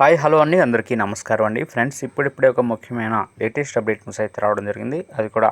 Hi hello అండి. అందరికీ నమస్కారం అండి. ఫ్రెండ్స్ ఇప్పుడిప్పుడే ఒక ముఖ్యమైన లేటెస్ట్ అప్డేట్ న్యూస్ అయితే రావడం జరిగింది. అది కూడా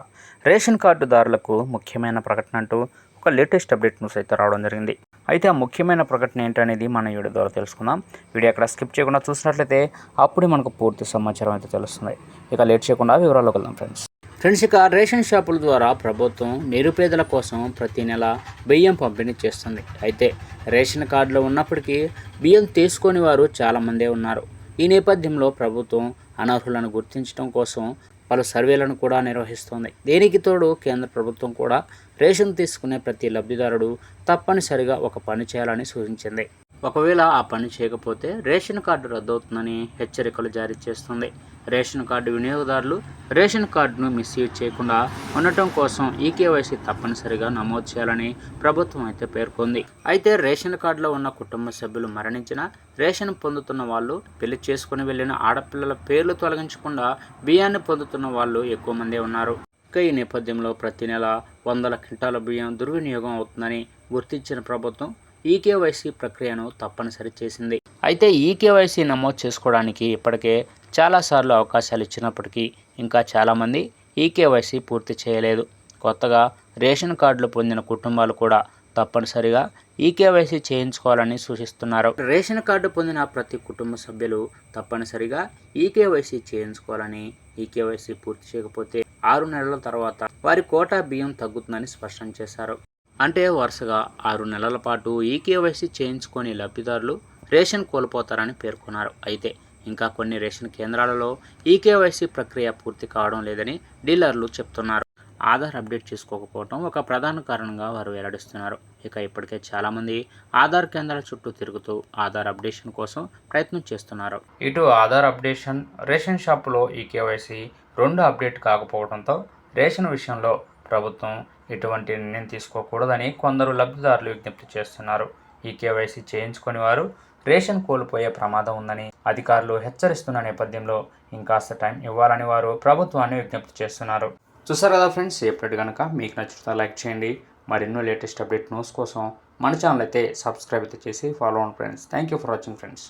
రేషన్ కార్డుదారులకు ముఖ్యమైన ప్రకటన అంటూ ఒక లేటెస్ట్ అప్డేట్ న్యూస్ అయితే రావడం జరిగింది. అయితే ఆ ముఖ్యమైన ప్రకటన ఏంటనేది మనం వీడియో ద్వారా తెలుసుకుందాం. వీడియో అక్కడ స్కిప్ చేయకుండా చూసినట్లయితే అప్పుడే మనకు పూర్తి సమాచారం అయితే తెలుస్తుంది. ఇక లేట్ చేయకుండా వివరాలు వెళ్దాం ఫ్రెండ్స్. ఫ్రెండ్స్ ఇక రేషన్ షాపుల ద్వారా ప్రభుత్వం నిరుపేదల కోసం ప్రతి నెల బియ్యం పంపిణీ చేస్తుంది. అయితే రేషన్ కార్డులో ఉన్నప్పటికీ బియ్యం తీసుకొని వారు చాలామందే ఉన్నారు. ఈ నేపథ్యంలో ప్రభుత్వం అనర్హులను గుర్తించడం కోసం పలు సర్వేలను కూడా నిర్వహిస్తోంది. దీనికి తోడు కేంద్ర ప్రభుత్వం కూడా రేషన్ తీసుకునే ప్రతి లబ్ధిదారుడు తప్పనిసరిగా ఒక పని చేయాలని సూచించింది. ఒకవేళ ఆ పని చేయకపోతే రేషన్ కార్డు రద్దవుతుందని హెచ్చరికలు జారీ చేస్తుంది. రేషన్ కార్డు వినియోగదారులు రేషన్ కార్డును మిస్యూజ్ చేయకుండా ఉండటం కోసం ఈ కేవైసీ తప్పనిసరిగా నమోదు చేయాలని ప్రభుత్వం అయితే పేర్కొంది. అయితే రేషన్ కార్డులో ఉన్న కుటుంబ సభ్యులు మరణించిన రేషన్ పొందుతున్న వాళ్ళు పెళ్ళి చేసుకుని వెళ్ళిన ఆడపిల్లల పేర్లు తొలగించకుండా బియ్యాన్ని పొందుతున్న వాళ్ళు ఎక్కువ మందే ఉన్నారు. ఇక ఈ నేపథ్యంలో ప్రతి నెల వందల క్వింటాల బియ్యం దుర్వినియోగం అవుతుందని గుర్తించిన ప్రభుత్వం ఈకేవైసీ ప్రక్రియను తప్పనిసరి చేసింది. అయితే ఈకేవైసీ నమోదు చేసుకోవడానికి ఇప్పటికే చాలాసార్లు అవకాశాలు ఇచ్చినప్పటికీ ఇంకా చాలామంది ఈకేవైసీ పూర్తి చేయలేదు. కొత్తగా రేషన్ కార్డులు పొందిన కుటుంబాలు కూడా తప్పనిసరిగా ఈకేవైసీ చేయించుకోవాలని సూచిస్తున్నారు. రేషన్ కార్డు పొందిన ప్రతి కుటుంబ సభ్యులు తప్పనిసరిగా ఈకేవైసీ చేయించుకోవాలని ఈకేవైసీ పూర్తి చేయకపోతే ఆరు నెలల తర్వాత వారి కోటా బియ్యం తగ్గుతుందని స్పష్టం చేశారు. అంటే వరుసగా ఆరు నెలల పాటు ఈకేవైసీ చేయించుకొని లబ్ధిదారులు రేషన్ కోల్పోతారని పేర్కొన్నారు. అయితే ఇంకా కొన్ని రేషన్ కేంద్రాలలో ఈకేవైసీ ప్రక్రియ పూర్తి కావడం లేదని డీలర్లు చెప్తున్నారు. ఆధార్ అప్డేట్ చేసుకోకపోవడం ఒక ప్రధాన కారణంగా వారు వెల్లడిస్తున్నారు. ఇక ఇప్పటికే చాలామంది ఆధార్ కేంద్రాల చుట్టూ తిరుగుతూ ఆధార్ అప్డేషన్ కోసం ప్రయత్నం చేస్తున్నారు. ఇటు ఆధార్ అప్డేషన్ రేషన్ షాపులో ఈకేవైసీ రెండు అప్డేట్ కాకపోవడంతో రేషన్ విషయంలో ప్రభుత్వం ఎటువంటి నిర్ణయం తీసుకోకూడదని కొందరు లబ్ధిదారులు విజ్ఞప్తి చేస్తున్నారు. ఈ కేవైసీ చేయించుకుని వారు రేషన్ కోల్పోయే ప్రమాదం ఉందని అధికారులు హెచ్చరిస్తున్న నేపథ్యంలో ఇంకాస్త టైం ఇవ్వాలని వారు ప్రభుత్వాన్ని విజ్ఞప్తి చేస్తున్నారు. చూసారు కదా ఫ్రెండ్స్ ఎప్పుడు కనుక మీకు నచ్చుతా లైక్ చేయండి. మరెన్నో లేటెస్ట్ అప్డేట్ న్యూస్ కోసం మన ఛానల్ అయితే సబ్స్క్రైబ్ అయితే చేసి ఫాలో అవ్వండి friends thank you for watching friends